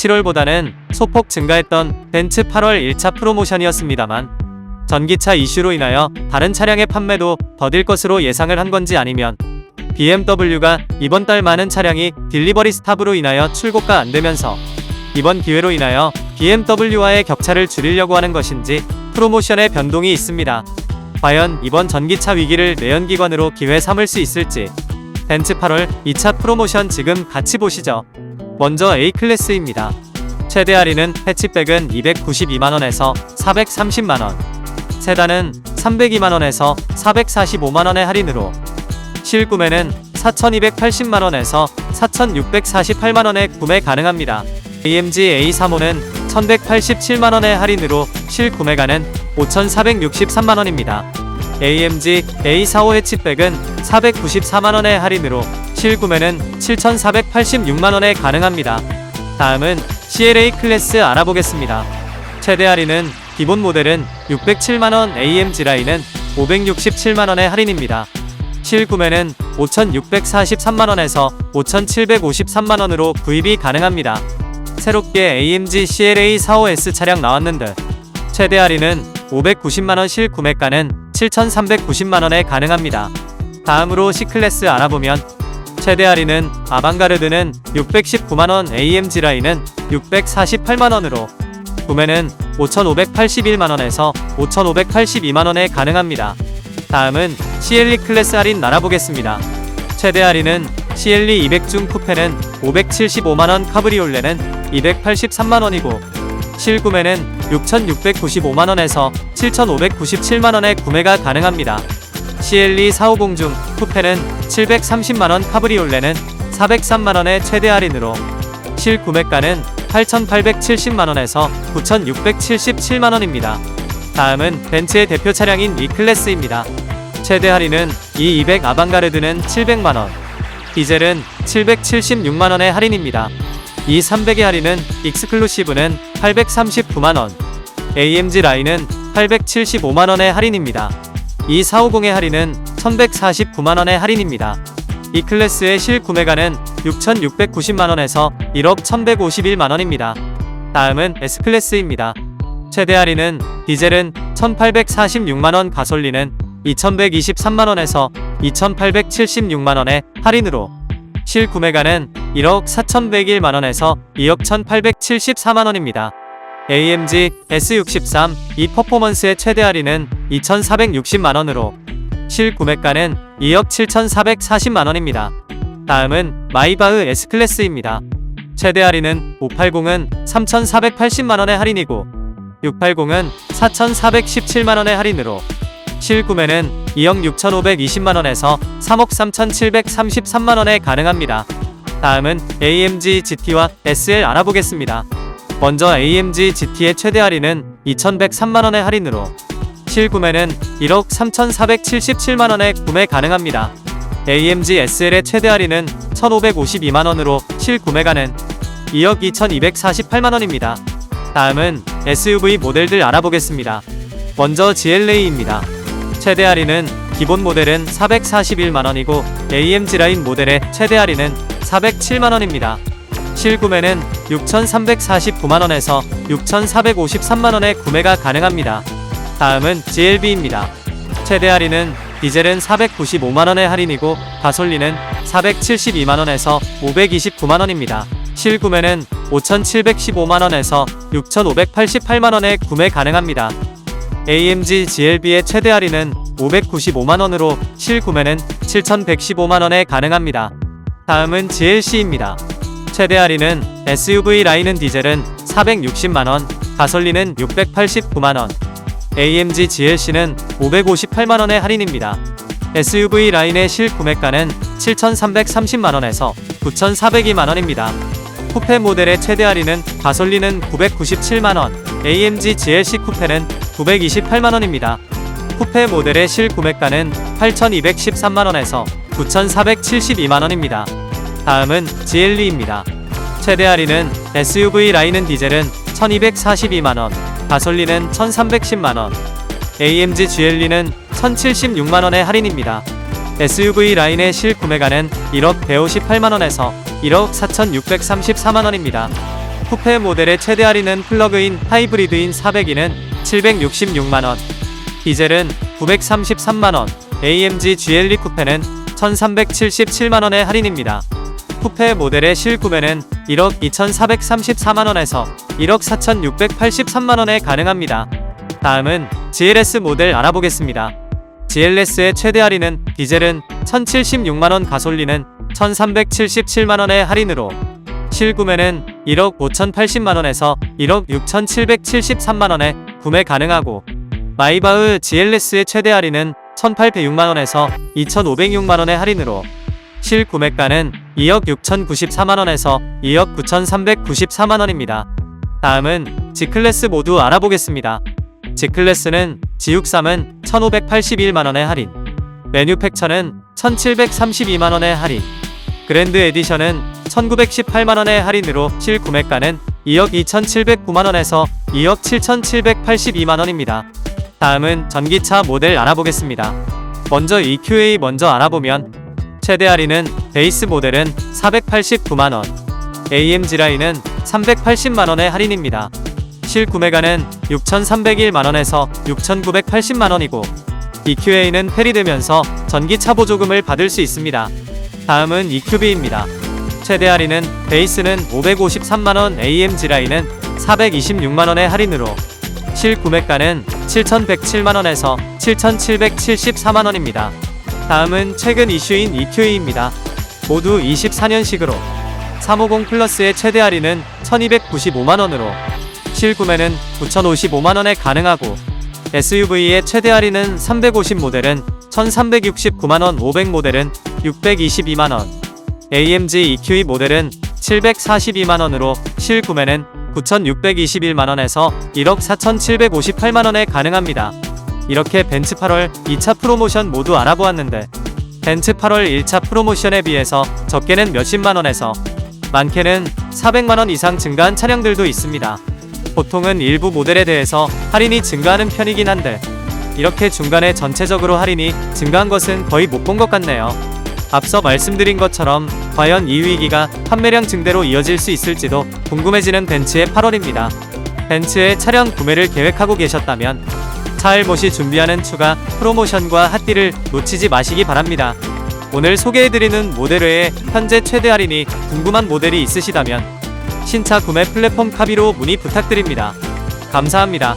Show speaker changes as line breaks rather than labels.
7월보다는 소폭 증가했던 벤츠 8월 1차 프로모션이었습니다만 전기차 이슈로 인하여 다른 차량의 판매도 더딜 것으로 예상을 한 건지 아니면 BMW가 이번 달 많은 차량이 딜리버리 스탑으로 인하여 출고가 안 되면서 이번 기회로 인하여 BMW와의 격차를 줄이려고 하는 것인지 프로모션의 변동이 있습니다. 과연 이번 전기차 위기를 내연기관으로 기회 삼을 수 있을지 벤츠 8월 2차 프로모션 지금 같이 보시죠. 먼저 A클래스입니다. 최대 할인은 해치백은 292만원에서 430만원, 세단은 302만원에서 445만원의 할인으로 실구매는 4,280만원에서 4,648만원에 구매 가능합니다. AMG A35는 1,187만원의 할인으로 실구매가는 5,463만원입니다. AMG A45 해치백은 494만원의 할인으로 실구매는 7,486만원에 가능합니다. 다음은 CLA 클래스 알아보겠습니다. 최대 할인은 기본 모델은 607만원 AMG 라인은 567만원의 할인입니다. 실구매는 5,643만원에서 5,753만원으로 구입이 가능합니다. 새롭게 AMG CLA 45S 차량 나왔는데 최대 할인은 590만원 실구매가는 7,390만원에 가능합니다. 다음으로 C클래스 알아보면 최대 할인은 아방가르드는 619만원 AMG 라인은 648만원으로 구매는 5,581만원에서 5,582만원에 가능합니다. 다음은 CLE 클래스 할인 알아보겠습니다. 최대 할인은 CLE 200중 쿠페는 575만원 카브리올레는 283만원이고 실구매는 6,695만원에서 7,597만원에 구매가 가능합니다. CLE 450 중 쿠페는 730만원 카브리올레는 403만원의 최대 할인으로 실구매가는 8,870만원에서 9,677만원입니다. 다음은 벤츠의 대표 차량인 E클래스입니다. 최대 할인은 E200 아방가르드는 700만원, 디젤은 776만원의 할인입니다. E300의 할인은 익스클루시브는 839만원, AMG 라인은 875만원의 할인입니다. E450의 할인은 1149만원의 할인입니다. 이 클래스의 실 구매가는 6,690만원에서 1억 1,151만원입니다. 다음은 S클래스입니다. 최대 할인은 디젤은 1,846만원 가솔린은 2,123만원에서 2,876만원의 할인으로 실 구매가는 1억 4,101만원에서 2억 1,874만원입니다. AMG S63 이 퍼포먼스의 최대 할인은 2,460만원으로 실 구매가는 2억 7,440만원입니다. 다음은 마이바흐 S클래스입니다. 최대 할인은 580은 3,480만원의 할인이고 680은 4,417만원의 할인으로 실구매는 2억 6,520만원에서 3억 3,733만원에 가능합니다. 다음은 AMG GT와 SL 알아보겠습니다. 먼저 AMG GT의 최대 할인은 2,103만원의 할인으로 실구매는 1억 3,477만원에 구매 가능합니다. AMG SL의 최대 할인은 1,552만원으로 실구매가는 2억 2,248만원입니다. 다음은 SUV 모델들 알아보겠습니다. 먼저 GLA입니다. 최대 할인은 기본 모델은 441만원이고 AMG 라인 모델의 최대 할인은 407만원입니다. 실구매는 6,349만원에서 6,453만원에 구매가 가능합니다. 다음은 GLB입니다. 최대 할인은 디젤은 495만원의 할인이고 가솔린은 472만원에서 529만원입니다. 실구매는 5,715만원에서 6,588만원에 구매 가능합니다. AMG GLB의 최대 할인은 595만원으로 실구매는 7,115만원에 가능합니다. 다음은 GLC입니다. 최대 할인은 SUV 라인은 디젤은 460만원, 가솔린은 689만원, AMG GLC는 558만원의 할인입니다. SUV 라인의 실 구매가는 7,330만원에서 9,402만원입니다. 쿠페 모델의 최대 할인은 가솔린은 997만원, AMG GLC 쿠페는 928만원입니다. 쿠페 모델의 실 구매가는 8,213만원에서 9,472만원입니다. 다음은 GLE입니다. 최대 할인은 SUV 라인은 디젤은 1242만원, 가솔린은 1310만원, AMG GLE는 1076만원의 할인입니다. SUV 라인의 실 구매가는 1억 158만원에서 1억 4634만원입니다. 쿠페 모델의 최대 할인은 플러그인 하이브리드인 402는 766만원, 디젤은 933만원, AMG GLE 쿠페는 1377만원의 할인입니다. 쿠페 모델의 실구매는 1억 2434만원에서 1억 4683만원에 가능합니다. 다음은 GLS 모델 알아보겠습니다. GLS의 최대 할인은 디젤은 1076만원 가솔린은 1377만원의 할인으로 실구매는 1억 5080만원에서 1억 6773만원에 구매 가능하고 마이바흐 GLS의 최대 할인은 1806만원에서 2506만원의 할인으로 실 구매가는 2억 6094만원에서 2억 9394만원입니다. 다음은 G클래스 모두 알아보겠습니다. G클래스는 G63은 1581만원의 할인, 매뉴팩처는 1732만원의 할인, 그랜드 에디션은 1918만원의 할인으로 실 구매가는 2억 2709만원에서 2억 7782만원입니다. 다음은 전기차 모델 알아보겠습니다. 먼저 EQA 먼저 알아보면 최대 할인은 베이스 모델은 489만원, AMG 라인은 380만원의 할인입니다. 실구매가는 6,301만원에서 6,980만원이고 EQA는 폐리되면서 전기차 보조금을 받을 수 있습니다. 다음은 EQB입니다. 최대 할인은 베이스는 553만원, AMG 라인은 426만원의 할인으로 실구매가는 7,107만원에서 7,774만원입니다. 다음은 최근 이슈인 EQA입니다. 모두 24년식으로 350 플러스의 최대 할인은 1295만원으로 실구매는 9,055만원에 가능하고 SUV의 최대 할인은 350 모델은 1,369만원 500 모델은 622만원 AMG EQE 모델은 742만원으로 실구매는 9,621만원에서 1억 4,758만원에 가능합니다. 이렇게 벤츠 8월 2차 프로모션 모두 알아보았는데 벤츠 8월 1차 프로모션에 비해서 적게는 몇십만원에서 많게는 400만원 이상 증가한 차량들도 있습니다. 보통은 일부 모델에 대해서 할인이 증가하는 편이긴 한데 이렇게 중간에 전체적으로 할인이 증가한 것은 거의 못 본 것 같네요. 앞서 말씀드린 것처럼 과연 이 위기가 판매량 증대로 이어질 수 있을지도 궁금해지는 벤츠의 8월입니다. 벤츠의 차량 구매를 계획하고 계셨다면 차일못이 준비하는 추가 프로모션과 핫딜을 놓치지 마시기 바랍니다. 오늘 소개해드리는 모델 외에 현재 최대 할인이 궁금한 모델이 있으시다면 신차 구매 플랫폼 카비로 문의 부탁드립니다. 감사합니다.